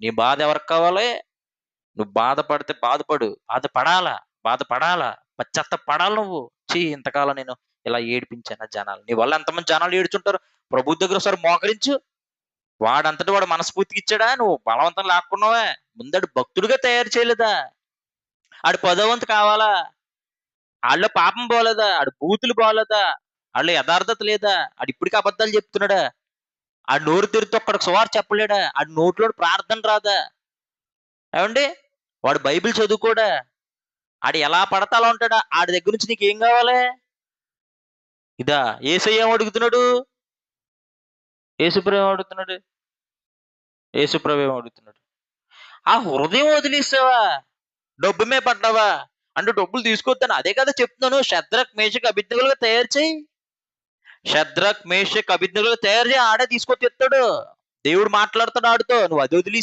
నీ బాధ ఎవరికి కావాలి? నువ్వు బాధపడితే బాధపడు. బాధపడాలా? బాధపడాలా? పచ్చత్త పడాలి నువ్వు. చీ ఇంతకాలం నేను ఇలా ఏడిపించాను జనాలు? నీ వల్ల ఎంతమంది జనాలు ఏడుచుంటారు? ప్రభు దగ్గర ఒకసారి మోకరించు వాడంతటి వాడు మనస్ఫూర్తికి ఇచ్చాడా? నువ్వు బలవంతం లాక్కున్నావే? ముందడు భక్తుడిగా తయారు చేయలేదా? ఆడు పదవంతు కావాలా? ఆళ్ళ పాపం పోలేదా? ఆడు బూతులు పోలేదా? ఆళ్ళ యథార్థత లేదా? ఆడు ఇప్పటికీ అబద్ధాలు చెప్తున్నాడా? ఆ నోరు తెరితో ఒక్కడికి సువారు చెప్పలేడా? ఆ నోట్లో ప్రార్థన రాదా? ఏమండి? వాడు బైబిల్ చదువుకోడా? ఆడు ఎలా పడతా అలా ఉంటాడా? ఆడి దగ్గర నుంచి నీకు ఏం కావాలి? ఇదా ఏసయ్య ఏం అడుగుతున్నాడు? ఏసుప్రభు అడుగుతున్నాడు? ఏసుప్రభు ఏం అడుగుతున్నాడు? ఆ హృదయం వదిలేసావా? డబ్బు మీద పడ్డావా? అంటే డబ్బులు తీసుకొద్దాను అదే కదా చెప్తున్నాను. శత్రక్ మేషక్ అభిజ్ఞలుగా తయారు చేయి. శద్రక్ మేషక్ అభిజ్ఞలు తయారు చేయి ఆడే తీసుకొచ్చి ఎత్తాడు. దేవుడు మాట్లాడుతాడు ఆడుతో నువ్వు అది వదిలి